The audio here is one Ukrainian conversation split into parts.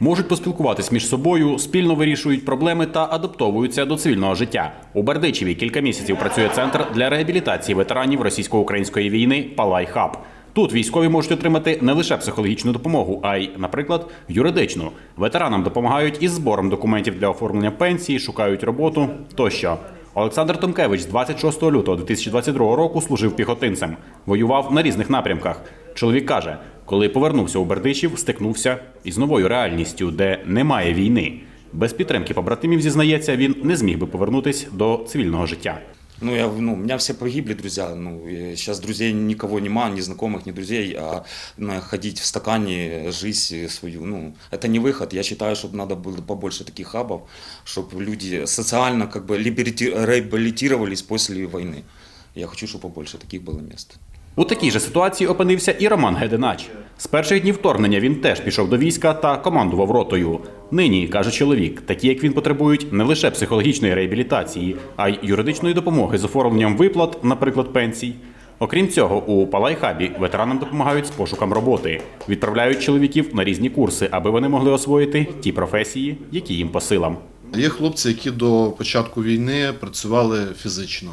Можуть поспілкуватись між собою, спільно вирішують проблеми та адаптовуються до цивільного життя. У Бердичеві кілька місяців працює центр для реабілітації ветеранів російсько-української війни Палай Хаб. Тут військові можуть отримати не лише психологічну допомогу, а й, наприклад, юридичну. Ветеранам допомагають із збором документів для оформлення пенсії, шукають роботу тощо. Олександр Томкевич з 26 лютого 2022 року служив піхотинцем, воював на різних напрямках. Чоловік каже, коли повернувся у Бердичів, стикнувся із новою реальністю, де немає війни. Без підтримки побратимів зізнається, він не зміг би повернутись до цивільного життя. Ну, я, ну, у меня все погибли друзья. Ну, сейчас друзей никого нема, ни знакомых, ни друзей. А ну, ходить в стакане, жизнь свою, ну, это не выход. Я считаю, что надо было побольше таких хабов, чтобы люди социально как бы либерти- реабилитировались после войны. Я хочу, чтобы побольше таких было мест. У такій же ситуації опинився і Роман Геденач. З перших днів вторгнення він теж пішов до війська та командував ротою. Нині, каже чоловік, такі як він потребують не лише психологічної реабілітації, а й юридичної допомоги з оформленням виплат, наприклад, пенсій. Окрім цього, у Палайхабі ветеранам допомагають з пошуком роботи, відправляють чоловіків на різні курси, аби вони могли освоїти ті професії, які їм по силам. Є хлопці, які до початку війни працювали фізично.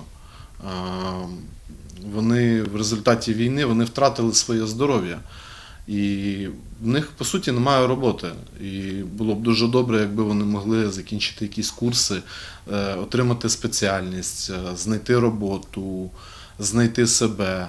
Вони в результаті війни вони втратили своє здоров'я. І в них, по суті, немає роботи. І було б дуже добре, якби вони могли закінчити якісь курси, е, отримати спеціальність, е, знайти роботу, знайти себе,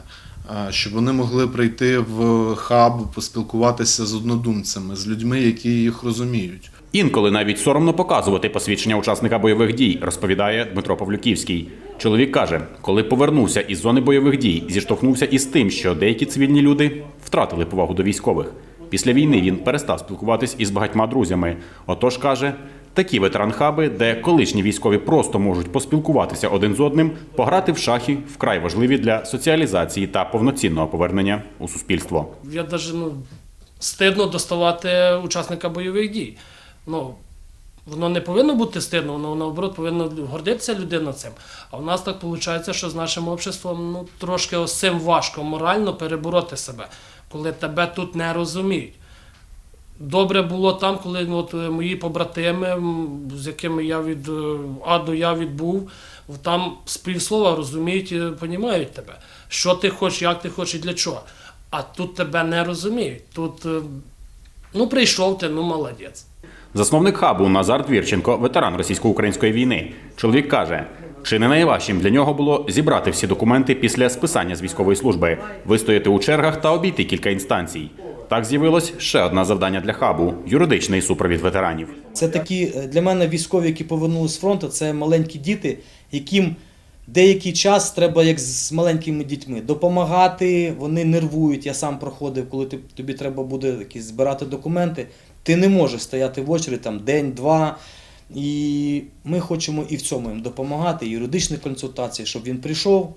щоб вони могли прийти в хаб, поспілкуватися з однодумцями, з людьми, які їх розуміють. Інколи навіть соромно показувати посвідчення учасника бойових дій, розповідає Дмитро Павлюківський. Чоловік каже, коли повернувся із зони бойових дій, зіштовхнувся із тим, що деякі цивільні люди втратили повагу до військових. Після війни він перестав спілкуватись із багатьма друзями. Отож каже, такі ветеранхаби, де колишні військові просто можуть поспілкуватися один з одним, пограти в шахи вкрай важливі для соціалізації та повноцінного повернення у суспільство. Я навіть ну, стидно доставати учасника бойових дій. Ну, воно не повинно бути стидно, воно наоборот повинно гордитися людина цим. А в нас так виходить, що з нашим обществом ну, трошки ось цим важко морально перебороти себе, коли тебе тут не розуміють. Добре було там, коли ну, от, е, мої побратими, з якими я від е, А до Я відбув, там з півслова розуміють і розуміють тебе, що ти хочеш, як ти хочеш і для чого. А тут тебе не розуміють. Тут, е, ну, прийшов ти, ну молодець. Засновник хабу Назар Двірченко, ветеран російсько-української війни. Чоловік каже, чи не найважчим для нього було зібрати всі документи після списання з військової служби, вистояти у чергах та обійти кілька інстанцій. Так з'явилось ще одне завдання для хабу юридичний супровід ветеранів. Це такі е, для мене військові, які повернулися з фронту, це маленькі діти, яким деякий час треба, як з маленькими дітьми, допомагати. Вони нервують. Я сам проходив, коли тобі треба буде якісь збирати документи. Ти не можеш стояти в очері там день-два. І ми хочемо і в цьому їм допомагати, юридичні консультації, щоб він прийшов,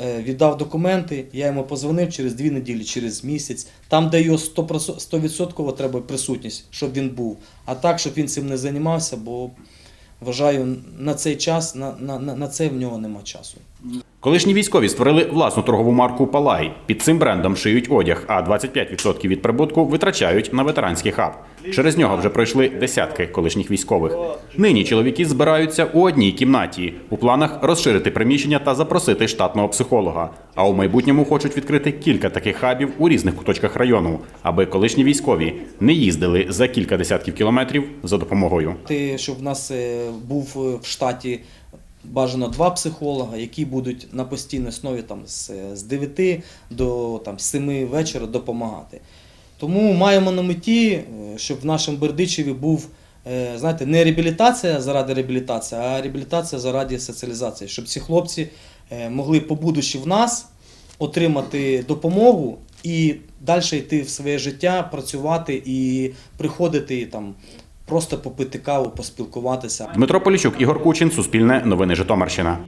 віддав документи, я йому позвонив через дві неділі, через місяць. Там, де його 100%, 100% треба присутність, щоб він був. А так, щоб він цим не займався, бо вважаю, на цей час, на, на на це в нього нема часу. Колишні військові створили власну торгову марку Палай. Під цим брендом шиють одяг, а 25% від прибутку витрачають на ветеранський хаб. Через нього вже пройшли десятки колишніх військових. Нині чоловіки збираються у одній кімнаті. У планах розширити приміщення та запросити штатного психолога. А у майбутньому хочуть відкрити кілька таких хабів у різних куточках району, аби колишні військові не їздили за кілька десятків кілометрів за допомогою. Ти, щоб в нас е, був е, в штаті бажано два психолога, які будуть на постійній основі там, з, з 9 до там, 7 вечора допомагати. Тому маємо на меті, е, щоб в нашому Бердичеві був е, знаєте, не реабілітація заради реабілітації, а реабілітація заради соціалізації, щоб ці хлопці е, могли, побудучи в нас, отримати допомогу і далі йти в своє життя, працювати і приходити там. Просто попити каву, поспілкуватися. Дмитро Поліщук, Ігор Кучин, Суспільне, Новини Житомирщина.